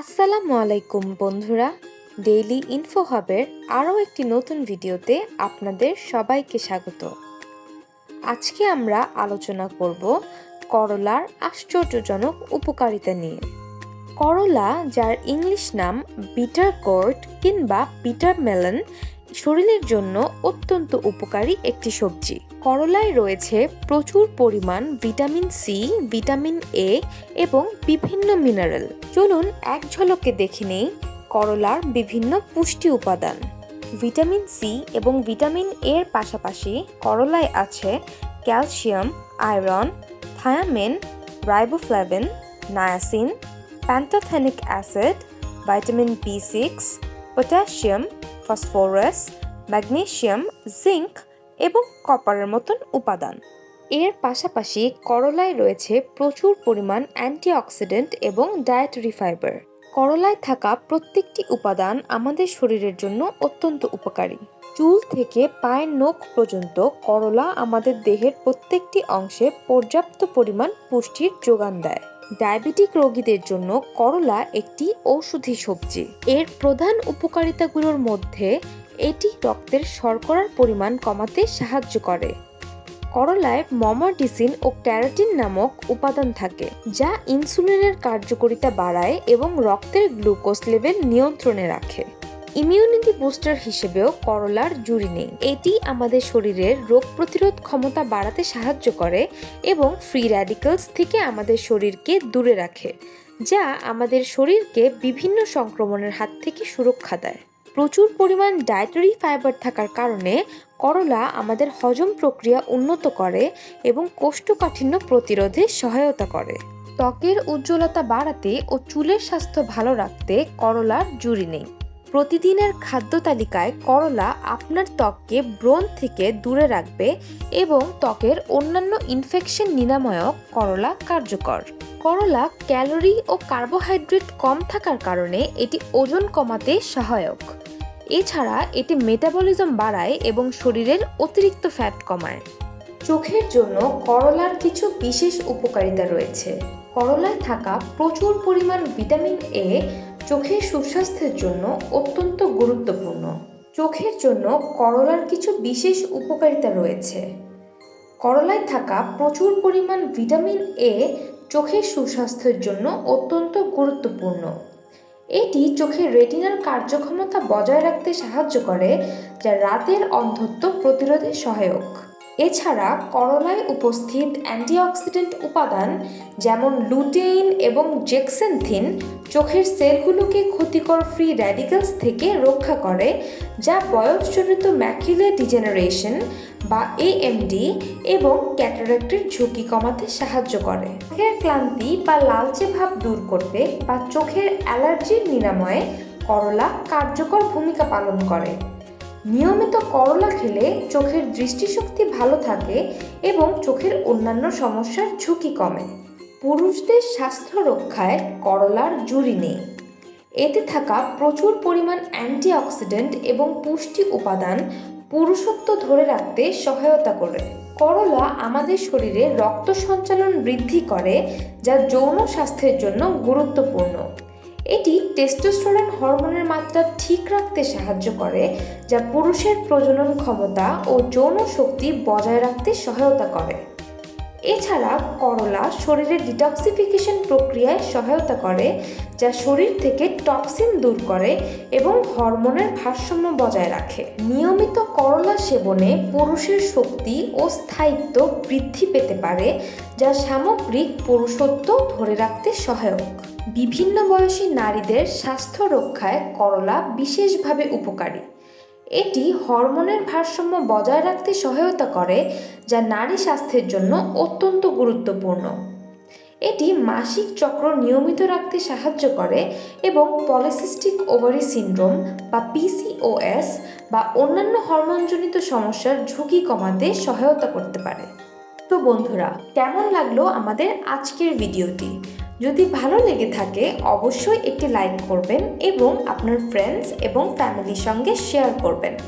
আসসালামু আলাইকুম, বন্ধুরা। ডেইলি ইনফো হাবের আরও একটি নতুন ভিডিওতে আপনাদের সবাইকে স্বাগত। আজকে আমরা আলোচনা করব করলার আশ্চর্যজনক উপকারিতা নিয়ে। করলা, যার ইংলিশ নাম বিটার কোর্ট কিংবা বিটার মেলন শরীরের জন্য অত্যন্ত উপকারী একটি সবজি। করলায় রয়েছে প্রচুর পরিমাণ ভিটামিন সি ভিটামিন এ এবং বিভিন্ন মিনারেল। চলুন এক ঝলকে দেখে নেই করলার বিভিন্ন পুষ্টি উপাদান। ভিটামিন সি এবং ভিটামিন এর পাশাপাশি করলায় আছে calcium, iron, thiamine, riboflavin, niacin pantothenic acid vitamin B six potassium phosphorus, magnesium, zinc এবং কপারের মতন উপাদান। এর পাশাপাশি করলায় রয়েছে প্রচুর পরিমাণ অ্যান্টিঅক্সিডেন্ট এবং ডায়েটারি ফাইবার করলায় থাকা প্রত্যেকটি উপাদান আমাদের শরীরের জন্য অত্যন্ত উপকারী। চুল থেকে পায়ের নখ পর্যন্ত করলা আমাদের দেহের প্রত্যেকটি অংশে পর্যাপ্ত পরিমাণ পুষ্টির যোগান দেয়। ডায়াবেটিক রোগীদের জন্য করলা একটি ঔষধি সবজি। এর প্রধান উপকারিতাগুলোর মধ্যে এটি রক্তের শর্করার পরিমাণ কমাতে সাহায্য করে। করলায় মমাডিসিন ও ক্যারোটিন নামক উপাদান থাকে, যা ইনসুলিনের কার্যকারিতা বাড়ায় এবং রক্তের গ্লুকোজ লেভেল নিয়ন্ত্রণে রাখে। ইমিউনিটি বুস্টার হিসেবেও করলার জুড়ি নেই। এটি আমাদের শরীরের রোগ প্রতিরোধ ক্ষমতা বাড়াতে সাহায্য করে এবং ফ্রি র্যাডিক্যালস থেকে আমাদের শরীরকে দূরে রাখে, যা আমাদের শরীরকে বিভিন্ন সংক্রমণের হাত থেকে সুরক্ষা দেয়। প্রচুর পরিমাণ ডায়েটারি ফাইবার থাকার কারণে করলা আমাদের হজম প্রক্রিয়া উন্নত করে এবং কোষ্ঠকাঠিন্য প্রতিরোধে সহায়তা করে। ত্বকের উজ্জ্বলতা বাড়াতে ও চুলের স্বাস্থ্য ভালো রাখতে করলার জুড়ি নেই। প্রতিদিনের খাদ্য তালিকায় করলা আপনার ত্বককে ব্রণ থেকে দূরে রাখবে এবং ত্বকের অন্যান্য ইনফেকশন নিরাময়ক করলা কার্যকর। করলা ক্যালোরি ও কার্বোহাইড্রেট কম থাকার কারণে এটি ওজন কমাতে সহায়ক। এছাড়া এটি মেটাবলিজম বাড়ায় এবং শরীরের অতিরিক্ত ফ্যাট কমায়। চোখের জন্য করলার কিছু বিশেষ উপকারিতা রয়েছে। করলায় থাকা প্রচুর পরিমাণ ভিটামিন এ চোখের সুস্বাস্থ্যের জন্য অত্যন্ত গুরুত্বপূর্ণ। চোখের জন্য করলার কিছু বিশেষ উপকারিতা রয়েছে। করলায় থাকা প্রচুর পরিমাণ ভিটামিন এ চোখের সুস্বাস্থ্যের জন্য অত্যন্ত গুরুত্বপূর্ণ। এটি চোখের রেটিনার কার্যক্ষমতা বজায় রাখতে সাহায্য করে, যা রাতের অন্ধত্ব প্রতিরোধে সহায়ক। এছাড়া করলায় উপস্থিত অ্যান্টিঅক্সিডেন্ট উপাদান যেমন লুটেইন এবং জেক্সেনথিন চোখের সেলগুলোকে ক্ষতিকর ফ্রি র্যাডিক্যালস থেকে রক্ষা করে, যা বয়সজনিত ম্যাকুলে ডিজেনারেশন বা এএমডি এবং ক্যাটারাক্টের ঝুঁকি কমাতে সাহায্য করে। চোখের ক্লান্তি বা লালচে ভাব দূর করতে বা চোখের অ্যালার্জির নিরাময়ে করলা কার্যকর ভূমিকা পালন করে। নিয়মিত করলা খেলে চোখের দৃষ্টিশক্তি ভালো থাকে এবং চোখের অন্যান্য সমস্যার ঝুঁকি কমে। পুরুষদের স্বাস্থ্য রক্ষায় করলার জুড়ি নেই। এতে থাকা প্রচুর পরিমাণ অ্যান্টিঅক্সিডেন্ট এবং পুষ্টি উপাদান পুরুষত্ব ধরে রাখতে সহায়তা করে। করলা আমাদের শরীরে রক্ত সঞ্চালন বৃদ্ধি করে, যা যৌন স্বাস্থ্যের জন্য গুরুত্বপূর্ণ। এটি টেস্টোস্টেরন হরমোনের মাত্রা ঠিক রাখতে সাহায্য করে, যা পুরুষের প্রজনন ক্ষমতা ও যৌন শক্তি বজায় রাখতে সহায়তা করে। এছাড়া করলা শরীরের ডিটক্সিফিকেশন প্রক্রিয়ায় সহায়তা করে, যা শরীর থেকে টক্সিন দূর করে এবং হরমোনের ভারসাম্য বজায় রাখে। নিয়মিত করলা সেবনে পুরুষের শক্তি ও স্থায়িত্ব বৃদ্ধি পেতে পারে, যা সামগ্রিক পুরুষত্ব ধরে রাখতে সহায়ক। বিভিন্ন বয়সী নারীদের স্বাস্থ্য রক্ষায় করলা বিশেষভাবে উপকারী। এটি হরমোনের ভারসাম্য বজায় রাখতে সহায়তা করে, যা নারী স্বাস্থ্যের জন্য অত্যন্ত গুরুত্বপূর্ণ। এটি মাসিক চক্র নিয়মিত রাখতে সাহায্য করে এবং পলিসিস্টিক ওভারি সিনড্রোম বা পিসিওএস বা অন্যান্য হরমোনজনিত সমস্যার ঝুঁকি কমাতে সহায়তা করতে পারে। তো বন্ধুরা, কেমন লাগল আমাদের আজকের ভিডিওটি? যদি ভালো লেগে থাকে, অবশ্যই একটি লাইক করবেন এবং আপনার ফ্রেন্ডস এবং ফ্যামিলির সঙ্গে শেয়ার করবেন।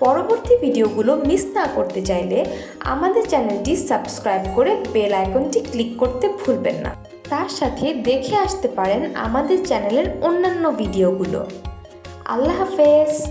পরবর্তী ভিডিওগুলো মিস না করতে চাইলে আমাদের চ্যানেলটি সাবস্ক্রাইব করে বেল আইকনটি ক্লিক করতে ভুলবেন না। তার সাথে দেখে আসতে পারেন আমাদের চ্যানেলের অন্যান্য ভিডিওগুলো। আল্লাহ হাফেজ!